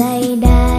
ไรได้